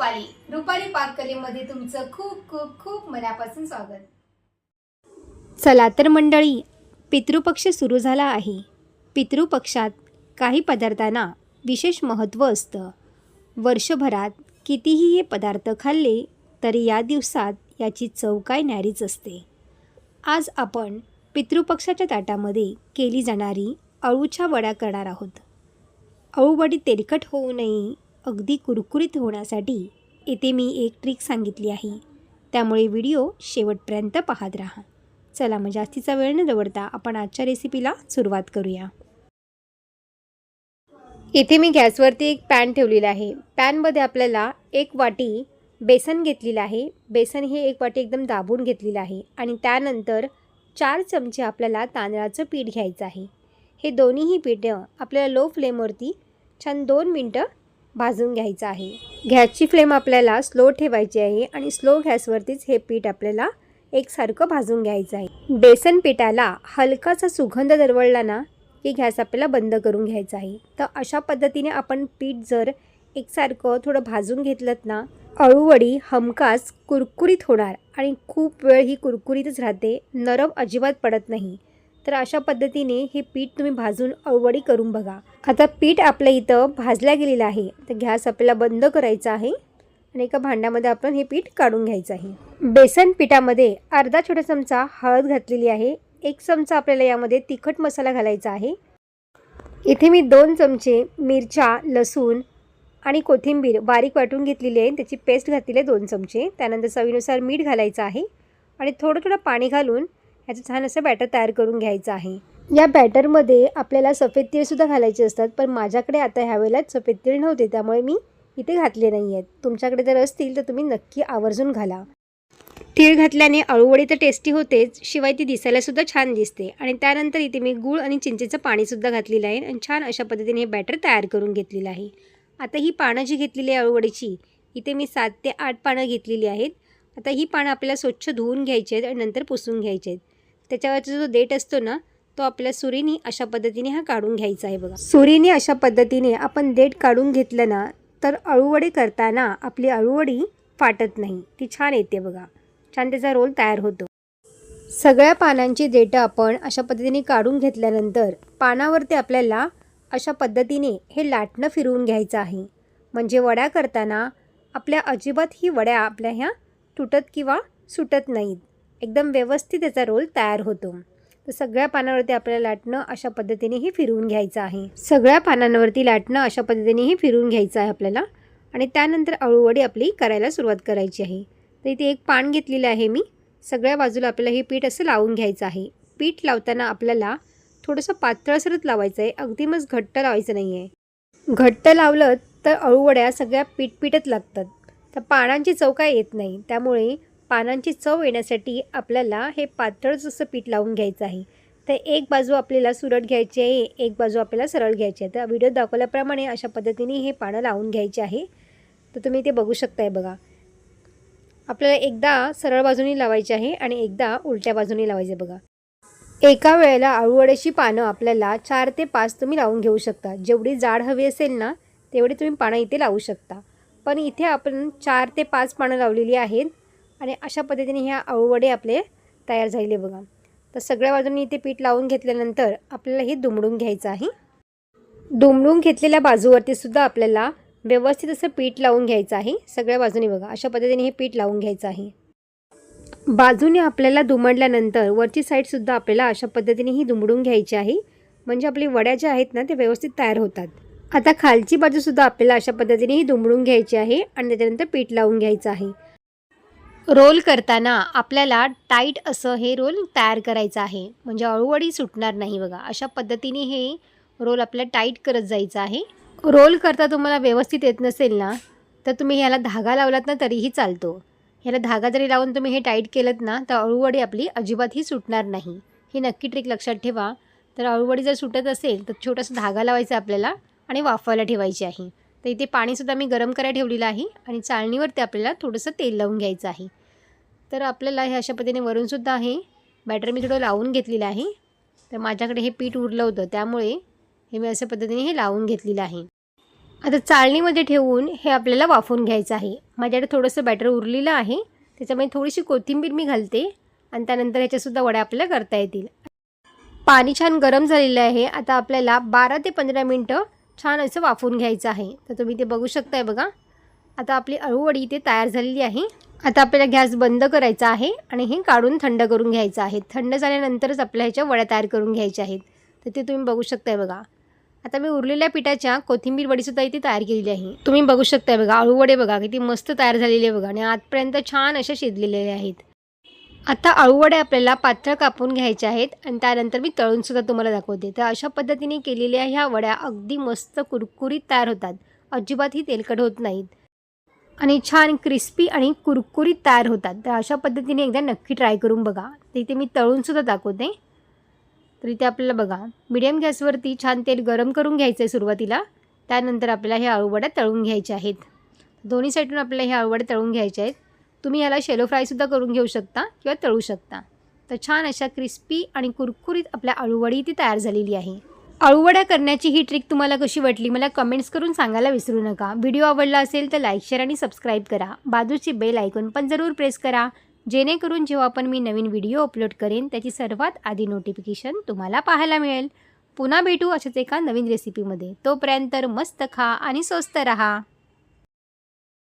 रुपाली. रुपाली पाककलेमध्ये तुमचं खूप खूप खूप मनापासून स्वागत. चला तर मंडळी पितृपक्ष सुरू झाला आहे. पितृपक्षात काही पदार्थांना विशेष महत्त्व असतं. वर्षभरात कितीही हे पदार्थ खाल्ले तरी या दिवसात याची चव काय न्यारीच असते. आज आपण पितृपक्षाच्या ताटामध्ये केली जाणारी अळूच्या वड्या करणार आहोत. अळूवडी तेलकट होऊ नये अगदी कुरकुरीत होण्यासाठी येथे मी एक ट्रिक सांगितली आहे. त्यामुळे व्हिडिओ शेवटपर्यंत पाहत राहा. चला मग जास्तीचा वेळ न दवडता आपण आजच्या रेसिपीला सुरुवात करूया. इथे मी गॅसवरती एक पॅन ठेवलेला आहे. पॅनमध्ये आपल्याला एक वाटी बेसन घेतलेलं आहे. बेसन हे एक वाटी एकदम दाबून घेतलेलं आहे आणि त्यानंतर चार चमचे आपल्याला तांदळाचं पीठ घ्यायचं आहे. हे दोन्हीही पीठं आपल्याला लो फ्लेमवरती छान दोन मिनटं भाजून घ्यायचं आहे. गॅसची फ्लेम आपल्याला स्लो ठेवायची आहे आणि स्लो गॅसवरतीच हे पीठ आपल्याला एकसारखं भाजून घ्यायचं आहे. बेसन पिठाला हलकासा सुगंध दरवळला ना की गॅस आपल्याला बंद करून घ्यायचा आहे. तर अशा पद्धतीने आपण पीठ जर एकसारखं थोडं भाजून घेतलं ना अळूवडी हमखास कुरकुरीत होणार आणि खूप वेळ ही कुरकुरीतच राहते नरम अजिबात पडत नाही. तर अशा पद्धतीने हे पीठ तुम्ही भाजून अवडी करून बघा. आता पीठ आपल्या इथं भाजल्या गेलेलं आहे. तर गॅस आपल्याला बंद करायचा आहे आणि एका भांड्यामध्ये आपण हे पीठ काढून घ्यायचं आहे. बेसन पिठामध्ये अर्धा छोटा चमचा हळद घातलेली आहे. एक चमचा आपल्याला यामध्ये तिखट मसाला घालायचा आहे. इथे मी दोन चमचे मिरच्या लसूण आणि कोथिंबीर बारीक वाटून घेतलेली आहे. त्याची पेस्ट घातलेली आहे दोन चमचे. त्यानंतर चवीनुसार मीठ घालायचं आहे आणि थोडं थोडं पाणी घालून ह्याचं छान असं बॅटर तयार करून घ्यायचं आहे. या बॅटरमध्ये आपल्याला सफेद तीळसुद्धा घालायचे असतात पण माझ्याकडे आता ह्यावेळेला सफेद तीळ नव्हते त्यामुळे मी इथे घातले नाही आहेत तुमच्याकडे जर असतील तर तुम्ही नक्की आवर्जून घाला. तीळ घातल्याने अळूवडी तर टेस्टी होतेच शिवाय ती दिसायलासुद्धा छान दिसते. आणि त्यानंतर इथे मी गूळ आणि चिंचेचं पाणीसुद्धा घातलेलं आहे आणि छान अशा पद्धतीने हे बॅटर तयार करून घेतलेलं आहे. आता ही पानं जी घेतलेली आहे अळूवडीची इथे मी सात ते आठ पानं घेतलेली आहेत. आता ही पानं आपल्याला स्वच्छ धुवून घ्यायची आहेत आणि नंतर पुसून घ्यायचे आहेत. त्याच्यावरचा जो देठ असतो ना तो आपल्या सुरीने अशा पद्धतीने हा काढून घ्यायचा आहे बघा. सुरीने अशा पद्धतीने आपण देठ काढून घेतलं ना तर अळूवडी करताना आपली अळूवडी फाटत नाही. ती छान येते बघा. छान त्याचा रोल तयार होतो. सगळ्या पानांची देठं आपण अशा पद्धतीने काढून घेतल्यानंतर पानावरती आपल्याला अशा पद्धतीने हे लाटणं फिरवून घ्यायचं आहे. म्हणजे वड्या करताना आपल्या अजिबात ही वड्या आपल्या ह्या तुटत किंवा सुटत नाहीत. एकदम व्यवस्थित त्याचा रोल तयार होतो. तर सगळ्या पानावरती आपल्याला लाटणं अशा पद्धतीनेही फिरवून घ्यायचं आहे. सगळ्या पानांवरती लाटणं अशा पद्धतीनेही फिरवून घ्यायचं आहे आपल्याला. आणि त्यानंतर अळूवडी आपली करायला सुरुवात करायची आहे. तर इथे एक पान घेतलेलं आहे मी. सगळ्या बाजूला आपल्याला हे पीठ असं लावून घ्यायचं आहे. पीठ लावताना आपल्याला थोडंसं पातळसरच लावायचं आहे. अगदी मग घट्ट लावायचं नाही आहे. घट्ट लावलं तर अळूवड्या सगळ्या पीठपीठच लागतात. तर पानांची चव काय येत नाही. त्यामुळे पानांची चव येण्यासाठी आपल्याला हे पातळ जसं पीठ लावून घ्यायचं आहे तर एक बाजू आपल्याला सुरट घ्यायची आहे एक बाजू आपल्याला सरळ घ्यायची आहे. तर व्हिडिओ दाखवल्याप्रमाणे अशा पद्धतीने हे पानं लावून घ्यायचे आहे. तर तुम्ही ते बघू शकताय बघा. आपल्याला एकदा सरळ बाजूनी लावायची आहे आणि एकदा उलट्या बाजूनी लावायचे बघा. एका वेळेला आळूवड्याची पानं आपल्याला चार ते पाच तुम्ही लावून घेऊ शकता. जेवढी जाड हवी असेल ना तेवढी तुम्ही पानं इथे लावू शकता. पण इथे आपण चार ते पाच पानं लावलेली आहेत. आणि अशा पद्धतीने ह्या आळूवडे आपले तयार झालेले बघा. तर सगळ्या बाजूंनी इथे पीठ लावून घेतल्यानंतर आपल्याला हे दुमडून घ्यायचं आहे. दुमडून घेतलेल्या बाजूवरती सुद्धा आपल्याला व्यवस्थित असं पीठ लावून घ्यायचं आहे. सगळ्या बाजूनी बघा अशा पद्धतीने हे पीठ लावून घ्यायचं आहे. बाजूने आपल्याला दुमडल्यानंतर वरची साईडसुद्धा आपल्याला अशा पद्धतीने ही दुमडून घ्यायची आहे. म्हणजे आपली वड्या ज्या आहेत ना ते व्यवस्थित तयार होतात. आता खालची बाजूसुद्धा आपल्याला अशा पद्धतीने ही दुमडून घ्यायची आहे आणि त्याच्यानंतर पीठ लावून घ्यायचं आहे. रोल करताना आपल्याला टाईट असं हे रोल तयार करायचं आहे. म्हणजे अळूवडी सुटणार नाही बघा. अशा पद्धतीने हे रोल आपल्याला टाईट करत जायचं आहे. रोल करता तुम्हाला व्यवस्थित येत नसेल ना तर तुम्ही ह्याला धागा लावलात ना तरीही चालतो. ह्याला धागा जरी लावून तुम्ही हे टाईट केलं ना तर अळूवडी आपली अजिबातही सुटणार नाही. ही नक्की ट्रिक लक्षात ठेवा. तर अळूवडी जर सुटत असेल तर छोटासा धागा लावायचा आपल्याला आणि वाफवायला ठेवायची आहे. तर इथे पाणीसुद्धा मी गरम करायला ठेवलेलं आहे आणि चाळणीवरती आपल्याला थोडंसं तेल लावून घ्यायचं आहे. तर आपल्याला हे अशा पद्धतीने वरूनसुद्धा आहे. बॅटर मी थोडं लावून घेतलेलं आहे. तर माझ्याकडे हे पीठ उरलं होतं त्यामुळे हे मी अशा पद्धतीने हे लावून घेतलेलं आहे. आता चाळणीमध्ये ठेवून हे आपल्याला वाफवून घ्यायचं आहे. माझ्याकडे थोडंसं बॅटर उरलेलं आहे. त्याच्यामध्ये थोडीशी कोथिंबीर मी घालते आणि त्यानंतर ह्याच्यासुद्धा वड्या आपल्याला करता येतील. पाणी छान गरम झालेलं आहे. आता आपल्याला बारा ते पंधरा मिनटं छान असं वाफवून घ्यायचं आहे. तर तुम्ही ते बघू शकताय बघा. आता आपली अळूवडी इथे तयार झालेली आहे. आता आपल्याला गॅस बंद करायचा आहे आणि हे काढून थंड करून घ्यायचं आहे. थंड झाल्यानंतरच आपल्या ह्याच्या वड्या तयार करून घ्यायच्या आहेत. तर ते तुम्ही बघू शकताय बघा. आता मी उरलेल्या पिठाच्या कोथिंबीर वडीसुद्धा इथे तयार केलेली आहे. तुम्ही बघू शकताय बघा अळूवडे बघा किती मस्त तयार झालेले आहे बघा आणि आजपर्यंत छान अशा शिजलेले आहेत. आता अळूवडे आपल्याला पातळ कापून घ्यायचे आहेत आणि त्यानंतर मी तळूनसुद्धा तुम्हाला दाखवते. तर अशा पद्धतीने केलेल्या ह्या वड्या अगदी मस्त कुरकुरीत तयार होतात. अजिबातही तेलकट होत नाहीत. आणि छान क्रिस्पी आणि कुरकुरीत तयार होतात. तर अशा पद्धतीने एकदा नक्की ट्राय करून बघा. तर इथे मी तळूनसुद्धा दाखवते. तर इथे आपल्याला बघा मिडियम गॅसवरती छान तेल गरम करून घ्यायचं आहे सुरुवातीला. त्यानंतर आपल्याला हे अळूवड्या तळून घ्यायच्या आहेत. दोन्ही साईडून आपल्याला हे अळूवड्या तळून घ्यायच्या आहेत. तुम्ही ह्याला शेलो फ्रायसुद्धा करून घेऊ शकता किंवा तळू शकता. तर छान अशा क्रिस्पी आणि कुरकुरीत आपल्या अळूवडी ती तयार झालेली आहे. अळूवड्या करण्याची ही ट्रिक तुम्हाला कशी वाटली मला कमेंट्स करून सांगायला विसरू नका. व्हिडिओ आवडला असेल तर लाईक शेअर आणि सबस्क्राईब करा. बाजूची बेल ऐकून पण जरूर प्रेस करा. जेणेकरून जेव्हा पण मी नवीन व्हिडिओ अपलोड करेन त्याची सर्वात आधी नोटिफिकेशन तुम्हाला पाहायला मिळेल. पुन्हा भेटू अशाच एका नवीन रेसिपीमध्ये तोपर्यंत मस्त खा आणि स्वस्त रहा.